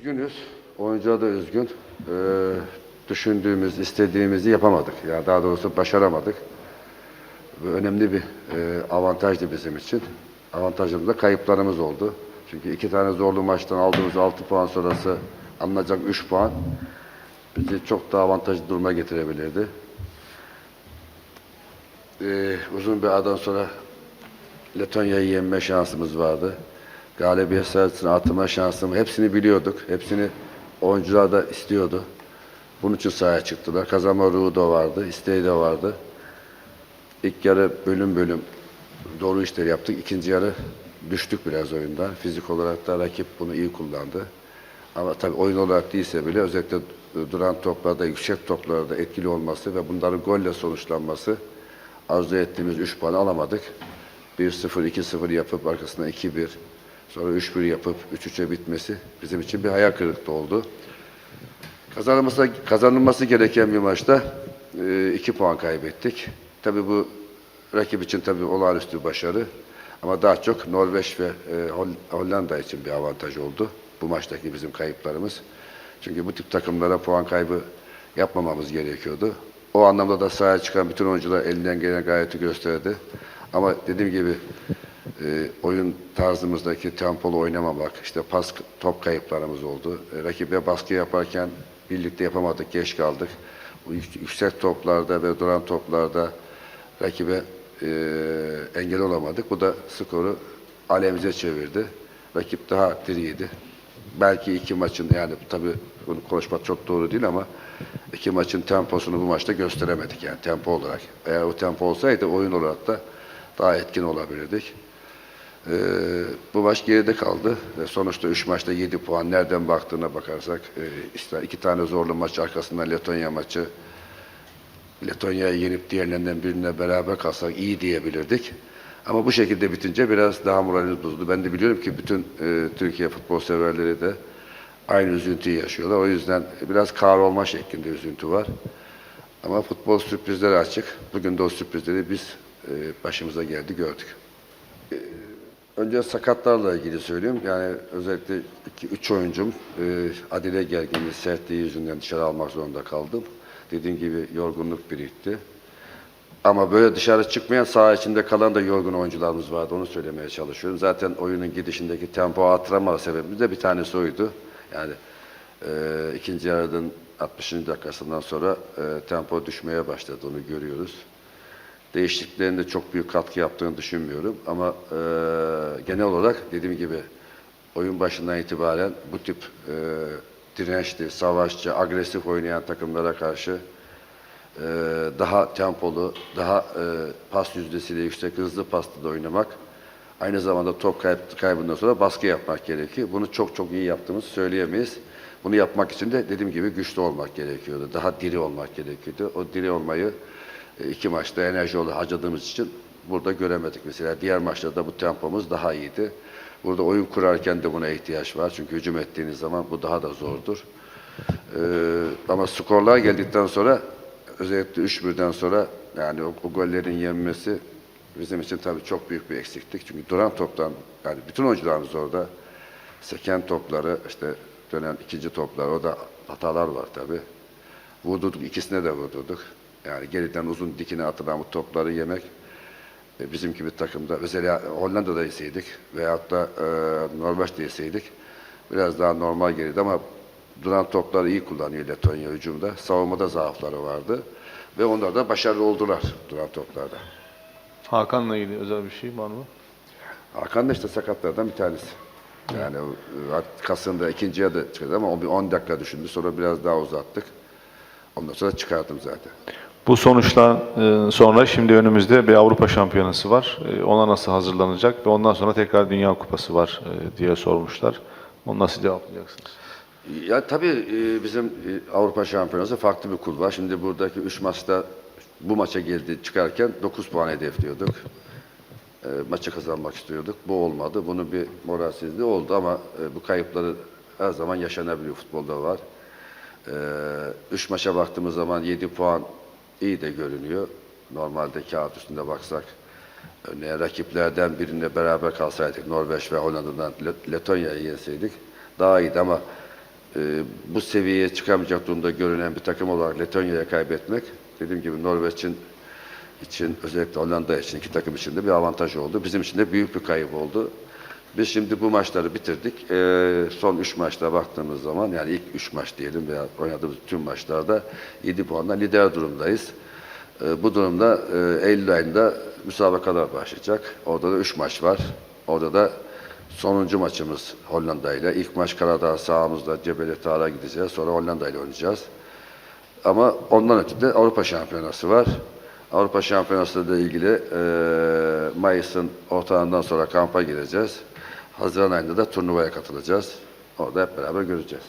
Üzgünüz. Oyuncular da üzgün. Ee, düşündüğümüz, istediğimizi yapamadık. Yani daha doğrusu başaramadık. Bu önemli bir e, avantajdı bizim için. Avantajımız da kayıplarımız oldu. Çünkü iki tane zorlu maçtan aldığımız 6 puan sonrası alınacak 3 puan bizi çok daha avantajlı duruma getirebilirdi. Ee, uzun bir aradan sonra Letonya'yı yenme şansımız vardı. Galibiyet sayısını atma şansım hepsini biliyorduk. Hepsini oyuncular da istiyordu. Bunun için sahaya çıktılar. Kazanma ruhu da vardı, isteği de vardı. İlk yarı bölüm bölüm doğru işleri yaptık. İkinci yarı düştük biraz oyundan. Fizik olarak da rakip bunu iyi kullandı. Ama tabii oyun olarak değilse bile özellikle duran toplarda, yüksek toplarda etkili olması ve bunların golle sonuçlanması arzu ettiğimiz 3 puanı alamadık. 1-0, 2-0 yapıp arkasına 2-1, sonra 3-1 yapıp 3-3'e bitmesi bizim için bir hayal kırıklığı oldu. Kazanılması, kazanılması gereken bir maçta 2 puan kaybettik. Tabii bu rakip için tabii olağanüstü başarı. Ama daha çok Norveç ve e, Hol- Hollanda için bir avantaj oldu. Bu maçtaki bizim kayıplarımız. Çünkü bu tip takımlara puan kaybı yapmamamız gerekiyordu. O anlamda da sahaya çıkan bütün oyuncular elinden gelen gayreti gösterdi. Ama dediğim gibi e, oyun tarzımızdaki tempolu oynamamak, işte pas top kayıplarımız oldu. E, rakibe baskı yaparken birlikte yapamadık, geç kaldık. Yüksek toplarda ve duran toplarda rakibe e, engel olamadık. Bu da skoru alemize çevirdi. Rakip daha diriydi. Belki iki maçın yani tabii bunu konuşmak çok doğru değil ama iki maçın temposunu bu maçta gösteremedik yani tempo olarak. Eğer o tempo olsaydı oyun olarak da daha etkin olabilirdik. Ee, bu maç geride kaldı. Sonuçta 3 maçta 7 puan. Nereden baktığına bakarsak e, işte iki tane zorlu maç arkasından Letonya maçı. Letonya'yı yenip diğerlerinden birine beraber kalsak iyi diyebilirdik. Ama bu şekilde bitince biraz daha moralimiz bozuldu. Ben de biliyorum ki bütün e, Türkiye futbol severleri de aynı üzüntüyü yaşıyorlar. O yüzden biraz kahrolma şeklinde üzüntü var. Ama futbol sürprizleri açık. Bugün de o sürprizleri biz e, başımıza geldi gördük. Önce sakatlarla ilgili söyleyeyim. Yani özellikle 2-3 oyuncum e, Adile gerginliği, sertliği yüzünden dışarı almak zorunda kaldım. Dediğim gibi yorgunluk birikti. Ama böyle dışarı çıkmayan saha içinde kalan da yorgun oyuncularımız vardı. Onu söylemeye çalışıyorum. Zaten oyunun gidişindeki tempo artırama sebebimiz de bir tanesi oydu. Yani e, ikinci yarının 60. dakikasından sonra e, tempo düşmeye başladı. Onu görüyoruz değişikliklerin de çok büyük katkı yaptığını düşünmüyorum. Ama e, genel olarak dediğim gibi oyun başından itibaren bu tip e, dirençli, savaşçı, agresif oynayan takımlara karşı e, daha tempolu, daha e, pas yüzdesiyle yüksek, hızlı paslı da oynamak, aynı zamanda top kayb- kaybından sonra baskı yapmak gerekiyor. Bunu çok çok iyi yaptığımızı söyleyemeyiz. Bunu yapmak için de dediğim gibi güçlü olmak gerekiyordu. Daha diri olmak gerekiyordu. O diri olmayı iki maçta enerji olarak harcadığımız için burada göremedik. Mesela diğer maçlarda bu tempomuz daha iyiydi. Burada oyun kurarken de buna ihtiyaç var. Çünkü hücum ettiğiniz zaman bu daha da zordur. Ee, ama skorlar geldikten sonra özellikle 3-1'den sonra yani o, o gollerin yenmesi bizim için tabii çok büyük bir eksiklik. Çünkü duran toptan yani bütün oyuncularımız orada seken topları işte dönen ikinci toplar o da hatalar var tabii. Vurdurduk ikisine de vurdurduk. Yani geriden uzun dikine atılan bu topları yemek e, bizim gibi takımda özellikle Hollanda'da yeseydik veyahut da e, Norveç'te yeseydik biraz daha normal gelirdi ama duran topları iyi kullanıyor Letonya hücumda. Savunmada zaafları vardı. Ve onlar da başarılı oldular duran toplarda. Hakan'la ilgili özel bir şey var mı? Hakan da işte sakatlardan bir tanesi. Yani e, kasında ikinci yarıda çıkardı ama o bir 10 dakika düşündü. Sonra biraz daha uzattık. Ondan sonra çıkardım zaten. Bu sonuçtan e, sonra şimdi önümüzde bir Avrupa Şampiyonası var. E, Ona nasıl hazırlanacak ve ondan sonra tekrar Dünya Kupası var e, diye sormuşlar. Onu nasıl cevaplayacaksınız? Ya tabii e, bizim e, Avrupa Şampiyonası farklı bir kul var. Şimdi buradaki 3 maçta bu maça geldi çıkarken 9 puan hedefliyorduk. E, Maçı kazanmak istiyorduk. Bu olmadı. Bunun bir moralsizliği oldu ama e, bu kayıpları her zaman yaşanabiliyor. Futbolda var. 3 maça baktığımız zaman 7 puan iyi de görünüyor. Normalde kağıt üstünde baksak örneğin rakiplerden birine beraber kalsaydık Norveç ve Hollanda'dan Le- Letonya'yı yenseydik daha iyiydi ama e, bu seviyeye çıkamayacak durumda görünen bir takım olarak Letonya'ya kaybetmek dediğim gibi Norveç'in için özellikle Hollanda için iki takım için de bir avantaj oldu. Bizim için de büyük bir kayıp oldu. Biz şimdi bu maçları bitirdik. Ee, son üç maçta baktığımız zaman yani ilk üç maç diyelim veya oynadığımız tüm maçlarda 7 puanla lider durumdayız. Ee, bu durumda e, Eylül ayında müsabakalar başlayacak. Orada da üç maç var. Orada da sonuncu maçımız Hollanda ile. İlk maç Karadağ sahamızda Cebeli Tar'a gideceğiz. Sonra Hollanda ile oynayacağız. Ama ondan öte de Avrupa Şampiyonası var. Avrupa Şampiyonası ile ilgili e, Mayıs'ın ortalarından sonra kampa gireceğiz. Haziran ayında da turnuvaya katılacağız. Orada hep beraber göreceğiz.